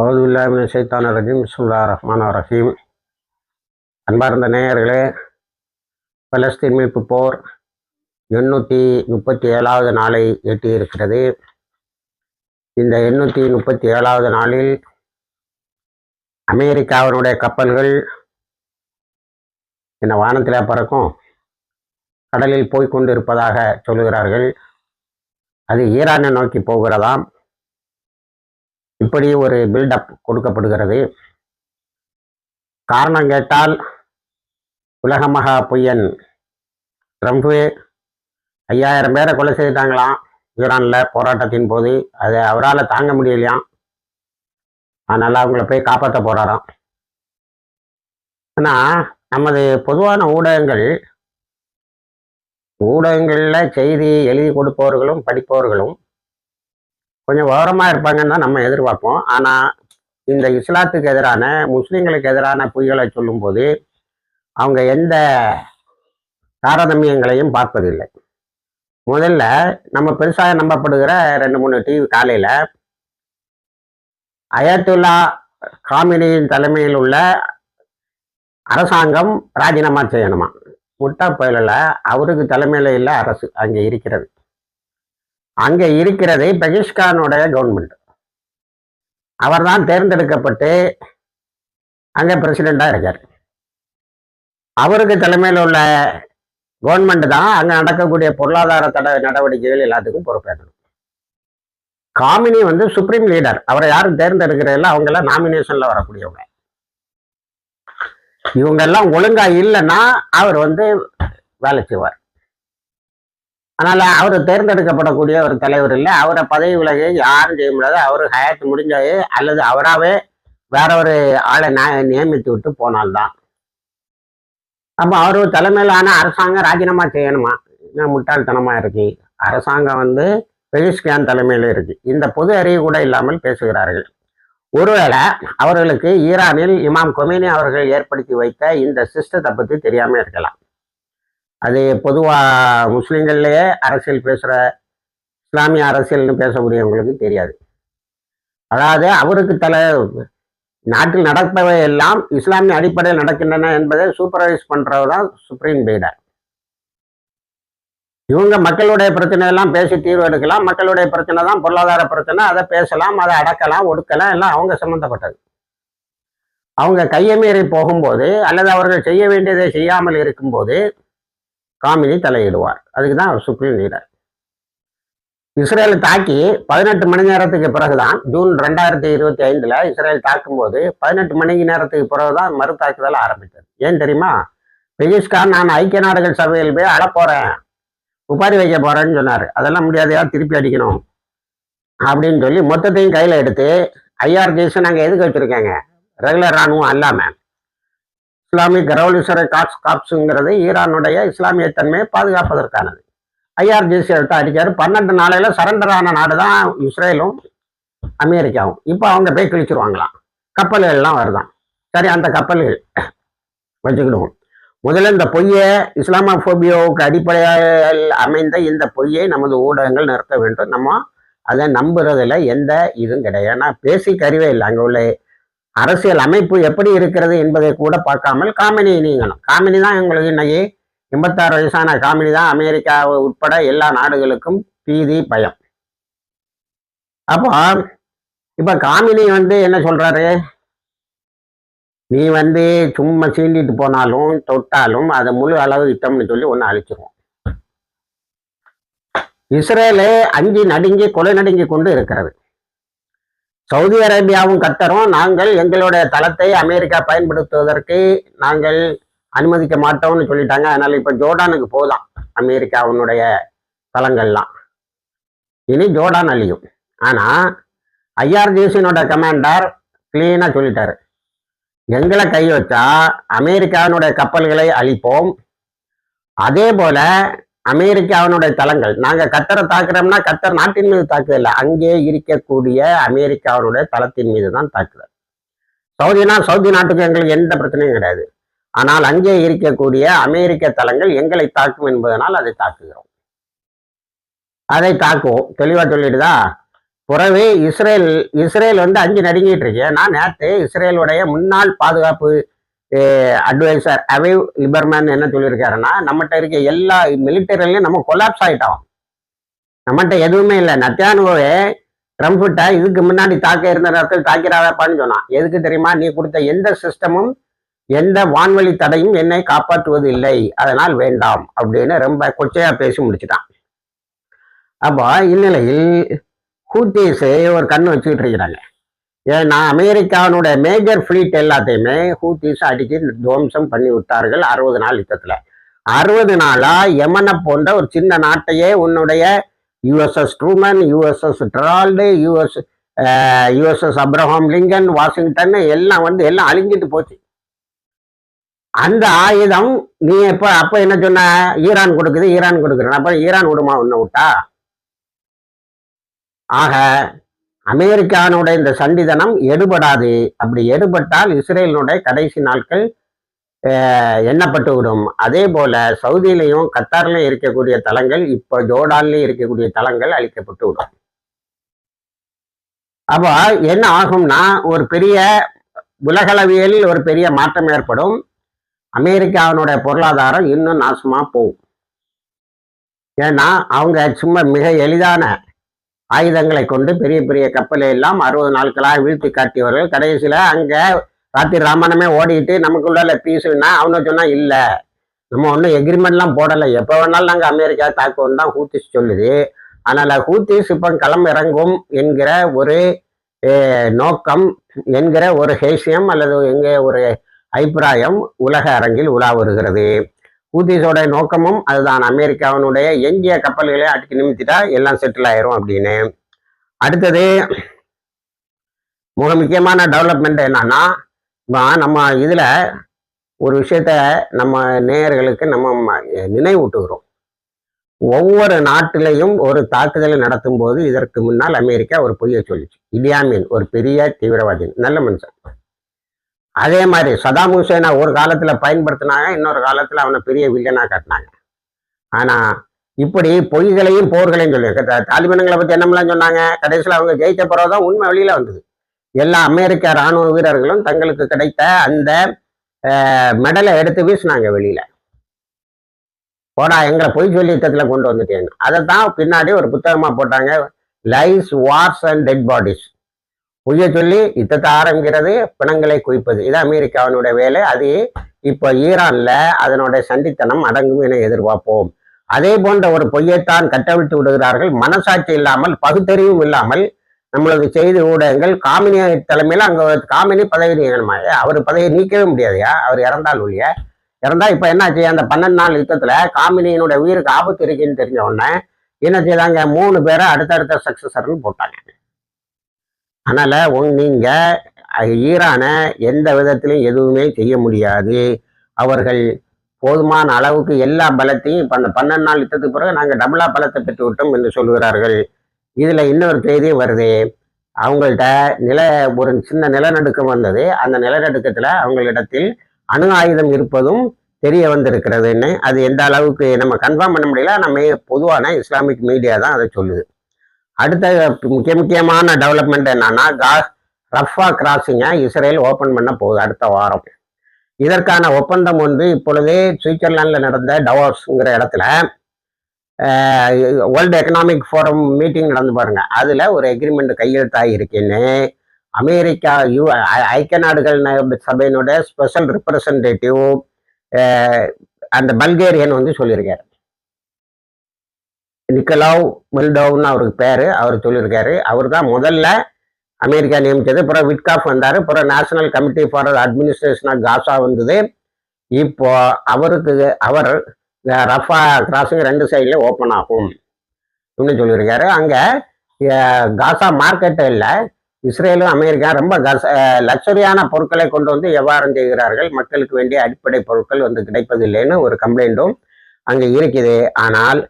அவுதுல்லாமின் சைத்தான ரஜீம். சுல்லா ரஹ்மான் ரஹீம். அன்பார்ந்த நேயர்களே பலஸ்தீன் மீட்பு போர் எண்ணூற்றி முப்பத்தி ஏழாவது நாளை எட்டியிருக்கிறது. இந்த எண்ணூற்றி முப்பத்தி ஏழாவது நாளில் அமெரிக்காவினுடைய கப்பல்கள் இந்த வானத்தில் பறக்கும். கடலில் போய்கொண்டிருப்பதாக சொல்கிறார்கள் சொல்லுகிறார்கள். அது ஈரானை நோக்கி போகிறதாம். இப்படி ஒரு பில்டப் கொடுக்கப்படுகிறது. காரணம் கேட்டால் உலக மகா பொய்யன் ட்ரம்ப்பு ஐயாயிரம் பேரை கொலை செய்துட்டாங்களாம். ஈரானில் போராட்டத்தின் போது அதை அவரால் தாங்க முடியலையாம். அதனால் அவங்கள போய் காப்பாற்ற போகிறாராம் ஆனால் நமது பொதுவான ஊடகங்கள் ஊடகங்களில் செய்தி எழுதி கொடுப்பவர்களும் படிப்பவர்களும் கொஞ்சம் ஓரமாக இருப்பாங்கன்னு தான் நம்ம எதிர்பார்ப்போம். ஆனால் இந்த இஸ்லாத்துக்கு எதிரான முஸ்லீம்களுக்கு எதிரான பொய்களை சொல்லும்போது அவங்க எந்த தாரதமியங்களையும் பார்ப்பதில்லை. முதல்ல நம்ம பெருசாக நம்பப்படுகிற ரெண்டு மூணு டிவி காலையில் அயத்துல்லா காமினியின் தலைமையில் உள்ள அரசாங்கம் ராஜினாமா செய்யணுமா? முட்டா புயலில் அவருக்கு தலைமையில் இல்லை அரசு அங்கே இருக்கிறது. அங்கே இருக்கிறது பெகிஷ்கானுடைய கவர்மெண்ட் அவர் தான் தேர்ந்தெடுக்கப்பட்டு அங்கே பிரசிடெண்டாக இருக்கார். அவருக்கு தலைமையில் உள்ள கவர்மெண்ட் தான் அங்கே நடக்கக்கூடிய பொருளாதார தட நடவடிக்கைகள் எல்லாத்துக்கும் பொறுப்பேற்கணும் காமினி வந்து சுப்ரீம் லீடர் அவரை யாரும் தேர்ந்தெடுக்கிறதில்ல அவங்கெல்லாம் நாமினேஷனில் வரக்கூடியவங்க. இவங்கெல்லாம் ஒழுங்கா இல்லைன்னா அவர் வந்து வேலை செய்வார். அதனால அவர் தேர்ந்தெடுக்கப்படக்கூடிய ஒரு தலைவர் இல்லை. அவரை பதவி விலகி யாரும் செய்ய முடியாது. அவர் ஹயாத்து முடிஞ்சாயே அல்லது அவராகவே வேற ஒரு ஆளை நா- நியமித்து விட்டு போனால்தான். அப்போ அவர் தலைமையிலான அரசாங்கம் ராஜினாமா செய்யணுமா? என்ன முட்டாள்தனமா இருக்கு. அரசாங்கம் வந்து பெகிஸ்கான் தலைமையில் இருக்கு. இந்த பொது அறிவு கூட இல்லாமல் பேசுகிறார்கள். ஒருவேளை அவர்களுக்கு ஈரானில் இமாம் கொமேனி அவர்கள் ஏற்படுத்தி வைத்த இந்த சிஸ்டத்தை பற்றி தெரியாமல் இருக்கலாம். அது பொதுவாக முஸ்லீம்கள்லேயே அரசியல் பேசுகிற இஸ்லாமிய அரசியல்னு பேசக்கூடியவங்களுக்கு தெரியாது. அதாவது அவருக்கு தலை நாட்டில் நடப்பவை எல்லாம் இஸ்லாமிய அடிப்படையில் நடக்கின்றன என்பதை சூப்பர்வைஸ் பண்ணுறவர் தான் சுப்ரீம் லீடர் இவங்க மக்களுடைய பிரச்சனை எல்லாம் பேசி தீர்வு எடுக்கலாம். மக்களுடைய பிரச்சனை தான் பொருளாதார பிரச்சனை. அதை பேசலாம் அதை அடக்கலாம் ஒடுக்கலாம் எல்லாம் அவங்க சம்மந்தப்பட்டது அவங்க கையை மீறி போகும்போது அல்லது அவர்கள் செய்ய வேண்டியதை செய்யாமல் இருக்கும்போது காமினி தலையிடுவார். அதுக்கு தான் அவர் சுப்ரீம் லீடர் இஸ்ரேலை தாக்கி பதினெட்டு மணி நேரத்துக்கு பிறகுதான் ஜூன் ரெண்டாயிரத்தி இருபத்தி ஐந்துல இஸ்ரேல் தாக்கும்போது பதினெட்டு மணி நேரத்துக்கு பிறகுதான் மறு தாக்குதல் ஆரம்பித்தது. ஏன் தெரியுமா? பெகிஸ்கான் நான் ஐக்கிய நாடுகள் சபையில் போய் அழப்போறேன் உபாரி வைக்க போறேன்னு சொன்னார். அதெல்லாம் முடியாதையா திருப்பி அடிக்கணும்? அப்படின்னு சொல்லி மொத்தத்தையும் கையில் எடுத்து ஐஆர்ஜிஎஸ் நாங்கள் எதுக்கு வச்சுருக்கேங்க? ரெகுலர் ராணுவம் அல்லாமல் இஸ்லாமிக் ரெவல்யூஷனரி காப்ஸ் காப்ஸுங்கிறது ஈரானுடைய இஸ்லாமிய தன்மையை பாதுகாப்பதற்கானது. ஐஆர்ஜிசி எடுத்து அடிச்சாரு பன்னெண்டு நாளையில் சரண்டர் ஆன நாடு தான் இஸ்ரேலும் அமெரிக்காவும். இப்போ அவங்க போய் கிழிச்சிருவாங்களாம். கப்பல்கள்லாம் வருதான். சரி அந்த கப்பல்கள் வச்சுக்கிடுவோம். முதல்ல இந்த பொய்யை இஸ்லாமோபியோவுக்கு அடிப்படையில் அமைந்த இந்த பொய்யை நமது ஊடகங்கள் நிறுத்த வேண்டும். நம்ம அதை நம்புறதுல எந்த இதுவும் கிடையாது. ஏன்னா பேசி கறிவே இல்லை. அங்கே உள்ள அரசியல் அமைப்பு எப்படி இருக்கிறது என்பதை கூட பார்க்காமல் காமினி நீங்கணும். காமினி தான் எங்களுக்கு இன்னைக்கு எண்பத்தாறு வயசான காமினி தான் அமெரிக்கா உட்பட எல்லா நாடுகளுக்கும் பீதி பயம். அப்போ இப்ப காமினி வந்து என்ன சொல்றாரு? நீ வந்து சும்மா சீண்டிட்டு போனாலும் தொட்டாலும் அதை முழு அளவு இட்டம்னு சொல்லி ஒன்று அழிச்சிருவோம். இஸ்ரேலு அஞ்சு நடுங்கி கொலை நடுங்கி கொண்டு இருக்கிறது. சவுதி அரேபியாவும் கத்தரும் நாங்கள் எங்களுடைய தளத்தை அமெரிக்கா பயன்படுத்துவதற்கு நாங்கள் அனுமதிக்க மாட்டோம்னு சொல்லிட்டாங்க. அதனால இப்ப ஜோர்டானுக்கு போதாம் அமெரிக்காவினுடைய தளங்கள்லாம். இனி ஜோர்டான் அழியும். ஆனா ஐஆர்ஜிசினோட கமாண்டர் கிளீனா சொல்லிட்டாரு. எங்களை கை வச்சா அமெரிக்காவினுடைய கப்பல்களை அழிப்போம். அதே போல அமெரிக்காவினுடைய தளங்கள். நாங்க கத்தரை தாக்குறோம்னா கத்தர் நாட்டின் மீது தாக்குதல்? அங்கே இருக்கக்கூடிய அமெரிக்காவினுடைய தளத்தின் மீது தான் தாக்குதல். சவுதினா சவுதி நாட்டுக்கு எங்களுக்கு எந்த பிரச்சனையும் கிடையாது. ஆனால் அங்கே இருக்கக்கூடிய அமெரிக்க தளங்கள் எங்களை தாக்கும் என்பதனால் அதை தாக்குகிறோம். அதை தாக்குவோம். தெளிவா சொல்லிடுதா? புறவே இஸ்ரேல் இஸ்ரேல் வந்து அஞ்சு நடுங்கிட்டு இருக்கு. நான் நேற்று இஸ்ரேலுடைய முன்னாள் பாதுகாப்பு அட்வைசர் அவைவ் லிபர்மேன் என்ன சொல்லியிருக்காருன்னா நம்மகிட்ட இருக்க எல்லா மிலிட்டரிலையும் நம்ம கொலாப்ஸ் ஆகிட்டோம் நம்மகிட்ட எதுவுமே இல்லை. நத்தியானுவே ட்ரம்ப்கிட்ட இதுக்கு முன்னாடி தாக்க இருந்த நேரத்தில் தாக்கிறாதாப்பான்னு சொன்னான். எதுக்கு தெரியுமா? நீ கொடுத்த எந்த சிஸ்டமும் எந்த வான்வழி தடையும் என்னை காப்பாற்றுவது இல்லை அதனால் வேண்டாம். அப்படின்னு ரொம்ப கொச்சையா பேசி முடிச்சிட்டான். அப்போ இந்நிலையில் ஹூத்தீஸு ஒரு கண்ணு வச்சுக்கிட்டு இருக்கிறாங்க. ஏன்னா அமெரிக்காவினுடைய மேஜர் ஃபிளீட் எல்லாத்தையுமே ஹூத்திஸ் அடிச்சு துவம்சம் பண்ணி விட்டார்கள் அறுபது நாள் யுத்தத்தில். அறுபது நாளா யமனை போன்ற ஒரு சின்ன நாட்டையே உன்னுடைய USS Truman USS ட்ரால்டு US USS Abraham Lincoln Washington எல்லாம் வந்து எல்லாம் அழிஞ்சிட்டு போச்சு. அந்த ஆயுதம் நீ எப்ப அப்ப என்ன சொன்ன? ஈரான் கொடுக்குது ஈரான் கொடுக்குறேன். அப்ப ஈரான் விடுமா உன்னை விட்டா? ஆக அமெரிக்கானுடைய இந்த சண்டிதனம் எடுபடாது. அப்படி எடுபட்டால் இஸ்ரேலினுடைய கடைசி நாட்கள் அஹ், எண்ணப்பட்டு விடும். அதே போல சவுதியிலையும் கத்தார்லயும் இருக்கக்கூடிய தலங்கள் இப்போ ஜோர்டான்லயும் இருக்கக்கூடிய தலங்கள் அழிக்கப்பட்டு விடும். அப்போ என்ன ஆகும்னா ஒரு பெரிய உலகளவியலில் ஒரு பெரிய மாற்றம் ஏற்படும். அமெரிக்காவினுடைய பொருளாதாரம் இன்னும் நாசமா போகும். ஏன்னா அவங்க சும்மா மிக எளிதான ஆயுதங்களை கொண்டு பெரிய பெரிய கப்பலை எல்லாம் அறுபது நாட்களாக வீழ்த்தி காட்டியவர்கள். கடைசியில் அங்கே ராத்திரி ராமனமே ஓடிட்டு நமக்குள்ள பீஸுன்னா அவனை சொன்னால் இல்லை நம்ம ஒன்றும் எக்ரிமெண்ட்லாம் போடலை. எப்போ வேணாலும் நாங்கள் அமெரிக்கா தாக்குவோம் தான் ஹூத்திஸ் சொல்லுது. ஆனால் ஹூத்திஸ் இப்போ களம் இறங்கும் என்கிற ஒரு நோக்கம் என்கிற ஒரு ஹேசியம் அல்லது எங்கே ஒரு அபிப்பிராயம் உலக அரங்கில் உலா வருகிறது. ஹூத்திஸோட நோக்கமும் அதுதான். அமெரிக்காவினுடைய எஞ்சிய கப்பல்களை அடிக்கி நிமித்திட்டா எல்லாம் செட்டில் ஆயிரும் அப்படின்னு. அடுத்தது மிக முக்கியமான டெவலப்மெண்ட் என்னன்னா நம்ம இதுல ஒரு விஷயத்த நம்ம நேயர்களுக்கு நம்ம நினைவூட்டுகிறோம். ஒவ்வொரு நாட்டிலையும் ஒரு தாக்குதலை நடத்தும் போது இதற்கு முன்னால் அமெரிக்கா ஒரு பொய்யை சொல்லிச்சு. இடியாமின் ஒரு பெரிய தீவிரவாதி நல்ல மனுஷன். அதே மாதிரி சதாம் ஹுசேனை ஒரு காலத்துல பயன்படுத்தினாங்க இன்னொரு காலத்துல அவனை பெரிய வில்லனா காட்டினாங்க. ஆனா இப்படி பொய்களையும் போர்களையும் சொல்லி. த- தாலிபான்களை பத்தி என்னமெல்லாம் சொன்னாங்க? கடைசியில் அவங்க ஜெயிச்ச பிறகுதான் உண்மை வெளியில வந்தது. எல்லா அமெரிக்க ராணுவ வீரர்களும் தங்களுக்கு கிடைத்த அந்த மெடலை எடுத்து வீசினாங்க வெளியில. போடா எங்களை பொய் சொல்லி யுத்தத்தில் கொண்டு வந்துட்டேன்னு. அதை தான் பின்னாடி ஒரு புத்தகமா போட்டாங்க lies wars and dead bodies பொய்ய சொல்லி யுத்தத்தை ஆரம்பிக்கிறது பிணங்களை குவிப்பது. இது அமெரிக்காவினுடைய வேலை. அது இப்போ ஈரான்ல அதனுடைய சண்டித்தனம் அடங்கும் என எதிர்பார்ப்போம். அதே போன்ற ஒரு பொய்யைத்தான் கட்டவிழ்த்து விடுகிறார்கள். மனசாட்சி இல்லாமல் பகுத்தறிவும் இல்லாமல் நம்மளது செய்தி ஊடகங்கள் காமினி தலைமையில் அங்கே காமினி பதவி நீக்கணுமா அவர் பதவியை நீக்கவே முடியாதையா? அவர் இறந்தால் ஒழிய. இறந்தால் இப்போ என்னாச்சு? அந்த பன்னெண்டு நாள் யுத்தத்தில் காமினியினுடைய உயிருக்கு ஆபத்து இருக்குன்னு தெரிஞ்ச உடனே என்ன செய்தாங்க? மூணு பேரை அடுத்தடுத்த சக்சஸர்னு போட்டாங்க. அதனால் உங் நீங்கள் ஈரானை எந்த விதத்திலையும் எதுவுமே செய்ய முடியாது. அவர்கள் போதுமான அளவுக்கு எல்லா பலத்தையும் இப்போ அந்த பன்னெண்டு நாள் யுத்தத்துக்கு பிறகு நாங்கள் டபுளா பலத்தை பெற்று விட்டோம் என்று சொல்கிறார்கள் இதில் இன்னொரு செய்தியும் வருது. அவங்கள்ட்ட நில ஒரு சின்ன நிலநடுக்கம் வந்தது. அந்த நிலநடுக்கத்தில் அவங்களிடத்தில் அணு ஆயுதம் இருப்பதும் தெரிய வந்திருக்கிறதுன்னு அது எந்த அளவுக்கு நம்ம கன்ஃபார்ம் பண்ண முடியல. நம்ம பொதுவான இஸ்லாமிக் மீடியா தான் அதை சொல்லுது. அடுத்த முக்கிய முக்கியமான டெவலப்மெண்ட் என்னன்னா கா ரஃபா கிராசிங்கை இஸ்ரேல் ஓபன் பண்ண போகுது அடுத்த வாரம். இதற்கான ஒப்பந்தம் வந்து இப்பொழுதே சுவிட்சர்லாண்டில் நடந்த டவார்ஸ்ங்கிற இடத்துல வேர்ல்டு எக்கனாமிக் ஃபோரம் மீட்டிங் நடந்து பாருங்க. அதில் ஒரு எக்ரிமெண்ட் கையெழுத்தாகி இருக்குன்னு அமெரிக்கா யூ ஐக்கிய நாடுகள் சபையினுடைய ஸ்பெஷல் ரெப்ரசன்டேட்டிவ் அந்த பல்கேரியன் வந்து சொல்லியிருக்காரு. நிக்கலாவ் மில்டோவ்னு அவருக்கு பேர் அவர் சொல்லியிருக்காரு. அவர் தான் முதல்ல அமெரிக்கா நியமித்தது அப்புறம் விட்காஃப் வந்தார் அப்புறம் national committee for administration of Gaza வந்தது. இப்போ அவருக்கு அவர் ரஃபா கிராஸுங்க ரெண்டு சைடில் ஓப்பன் ஆகும் அப்படின்னு சொல்லியிருக்காரு. அங்கே காசா மார்க்கெட் இல்லை. இஸ்ரேலும் அமெரிக்கா ரொம்ப கச லக்ஸரியான பொருட்களை கொண்டு வந்து வியாபாரம் செய்கிறார்கள். மக்களுக்கு வேண்டிய அடிப்படை பொருட்கள் வந்து கிடைப்பதில்லைன்னு ஒரு கம்ப்ளைண்ட்டும் அங்கே இருக்குது. ஆனால்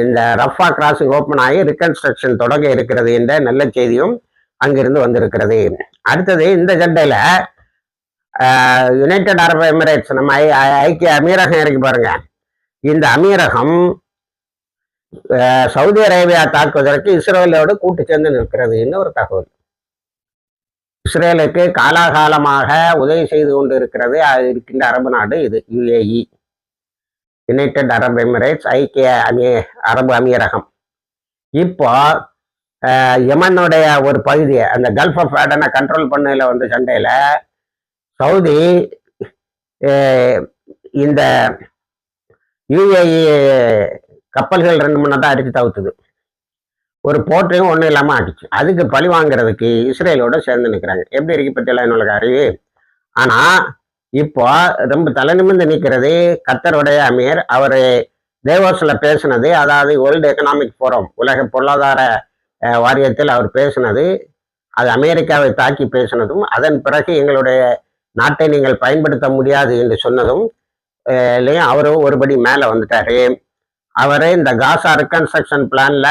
இந்த ரஃபா கிராசிங் ஓப்பன் ஆகி ரிகன்ஸ்ட்ரக்ஷன் தொடங்க இருக்கிறது என்ற நல்ல செய்தியும் அங்கிருந்து வந்திருக்கிறது. அடுத்தது இந்த சண்டையில யுனைடெட் அரபு எமிரேட்ஸ் நம்ம ஐ- ஐக்கிய அமீரகம் இருக்கு பாருங்க. இந்த அமீரகம் அஹ், சவுதி அரேபியா தாக்குவதற்கு இஸ்ரேலோடு கூட்டு சேர்ந்து நிற்கிறது என்று ஒரு தகவல். இஸ்ரேலுக்கு காலாகாலமாக உதவி செய்து கொண்டு இருக்கிறது இருக்கின்ற அரபு நாடு இது யுஏஇ. யுனைடெட் அரப் எமிரேட்ஸ் ஐக்கிய அமீ அரபு அமீரகம். இப்போ யமனுடைய ஒரு பகுதியை அந்த கல்ஃப் ஆஃப் ஆடனை கண்ட்ரோல் பண்ணதில் வந்து சண்டையில் சவுதி அஹ், இந்த யுஏஇ கப்பல்கள் ரெண்டு மூணு தான் அடித்து தவுத்துது. ஒரு போர்ட்டையும் ஒன்றும் இல்லாமல் ஆடிச்சு அதுக்கு பழி வாங்குறதுக்கு இஸ்ரேலோட சேர்ந்து நிற்கிறாங்க எப்படி இருக்கு பற்றியெல்லாம் என்னோட அறிவு? ஆனால் இப்போ ரொம்ப தலை நிமிர்ந்து நிற்கிறது கத்தருடைய அமீர். அவர் தேவோஸில் பேசினது அதாவது வேர்ல்டு எக்கனாமிக் ஃபோரம் உலக பொருளாதார வாரியத்தில் அவர் பேசினது அது அமெரிக்காவை தாக்கி பேசினதும் அதன் பிறகு எங்களுடைய நாட்டை நீங்கள் பயன்படுத்த முடியாது என்று சொன்னதும் அஹ், அவரும் ஒருபடி மேலே வந்துட்டாரு. அவர் இந்த காசா ரிகன்ஸ்ட்ரக்ஷன் பிளான்ல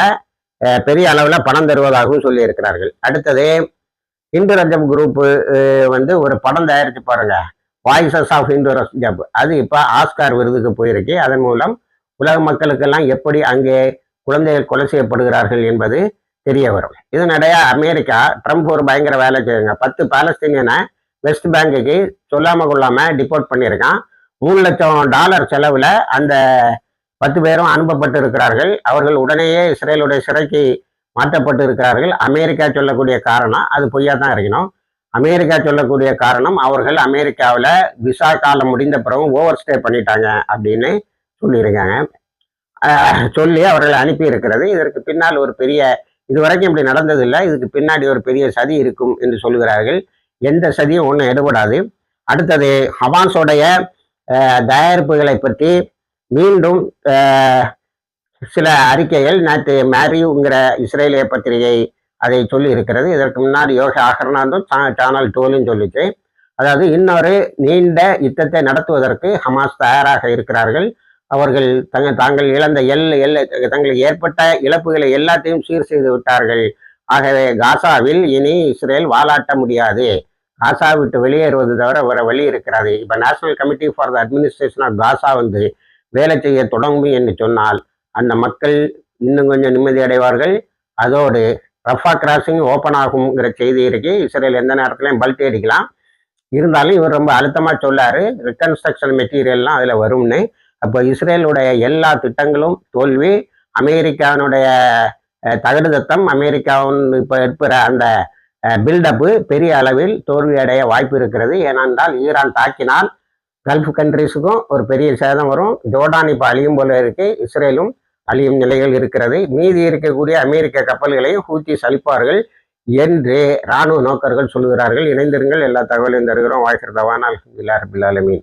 பெரிய அளவில் பணம் தருவதாகவும் சொல்லியிருக்கிறார்கள். அடுத்தது இந்து ரஜப் குரூப்பு வந்து ஒரு படம் தயாரித்து பாருங்க. வாய்ஸஸ் ஆஃப் இந்து ஜப் அது இப்போ ஆஸ்கார் விருதுக்கு போயிருக்கு. அதன் மூலம் உலக மக்களுக்கெல்லாம் எப்படி அங்கே குழந்தைகள் கொலை செய்யப்படுகிறார்கள் என்பது தெரிய வரும். இதனிடைய அமெரிக்கா ட்ரம்ப் ஒரு பயங்கர வேலை செய்யுங்க. பத்து பாலஸ்தீனியனை வெஸ்ட் பேங்குக்கு சொல்லாம கொள்ளாம டிபோர்ட் பண்ணியிருக்கான். மூணு லட்சம் டாலர் செலவில் அந்த பத்து பேரும் அனுப்பப்பட்டு இருக்கிறார்கள் அவர்கள் உடனேயே இஸ்ரேலுடைய சிறைக்கு மாற்றப்பட்டு இருக்கிறார்கள் அமெரிக்கா சொல்லக்கூடிய காரணம் அது பொய்யா தான் இருக்கணும். அமெரிக்கா சொல்லக்கூடிய காரணம் அவர்கள் அமெரிக்காவில் விசா காலம் முடிந்த பிறகு ஓவர் ஸ்டே பண்ணிட்டாங்க அப்படின்னு சொல்லியிருக்காங்க. சொல்லி அவர்களை அனுப்பி இருக்கிறது இதற்கு பின்னால் ஒரு பெரிய இதுவரைக்கும் இப்படி நடந்ததில்லை. இதுக்கு பின்னாடி ஒரு பெரிய சதி இருக்கும் என்று சொல்லுகிறார்கள். எந்த சதியும் ஒன்றும் எடுபடாது. அடுத்தது ஹமாஸோடைய தயாரிப்புகளை பற்றி மீண்டும் சில அறிக்கைகள். நேற்று மேரியுங்கிற இஸ்ரேலிய பத்திரிகை அதை சொல்லி இருக்கிறது. இதற்கு முன்னாடி யோகி ஆகர்னாந்தும் சேனல் டோலும் சொல்லிச்சு. அதாவது இன்னொரு நீண்ட யுத்தத்தை நடத்துவதற்கு ஹமாஸ் தயாராக இருக்கிறார்கள். அவர்கள் தங்க தாங்கள் இழந்த எல் எல் தங்களுக்கு ஏற்பட்ட இழப்புகளை எல்லாத்தையும் சீர் செய்து விட்டார்கள். ஆகவே காசாவில் இனி இஸ்ரேல் வாலாட்ட முடியாது. காசா விட்டு வெளியேறுவது தவிர வேற வழி இருக்கிறது. இப்போ national committee for the administration of Gaza வந்து வேலை செய்ய தொடங்கும் என்று சொன்னால் அந்த மக்கள் இன்னும் கொஞ்சம் நிம்மதி அடைவார்கள். அதோடு ரஃபா கிராசிங் ஓப்பன் ஆகுங்கிற செய்தி இருக்கு. இஸ்ரேல் எந்த நேரத்துலையும் பல்ட் அடிக்கலாம் இருந்தாலும் இவர் ரொம்ப அழுத்தமாக சொல்லாரு. ரிகன்ஸ்ட்ரக்ஷன் மெட்டீரியல்லாம் அதில் வரும்னு. அப்போ இஸ்ரேலுடைய எல்லா திட்டங்களும் தோல்வி அமெரிக்காவினுடைய அஹ், தகுடுதத்தம் அமெரிக்காவின் இப்போ இருக்கிற அந்த பில்டப்பு பெரிய அளவில் தோல்வி அடைய வாய்ப்பு இருக்கிறது. ஏனென்றால் ஈரான் தாக்கினால் கல்ஃப் கண்ட்ரிஸுக்கும் ஒரு பெரிய சேதம் வரும். ஜோர்டான் இப்போ அழியும் போல இருக்கு. இஸ்ரேலும் அழியும் நிலைகள் இருக்கிறது. மீதி இருக்கக்கூடிய அமெரிக்க கப்பல்களையும் ஹூத்தி சலிப்பார்கள் என்று இராணுவ நோக்கர்கள் சொல்லுகிறார்கள். இணைந்திருங்கள் எல்லா தகவலையும் தருகிறோம். வாய்க்கிறதவானால் இல்லா ரபில் ஆலமீன்.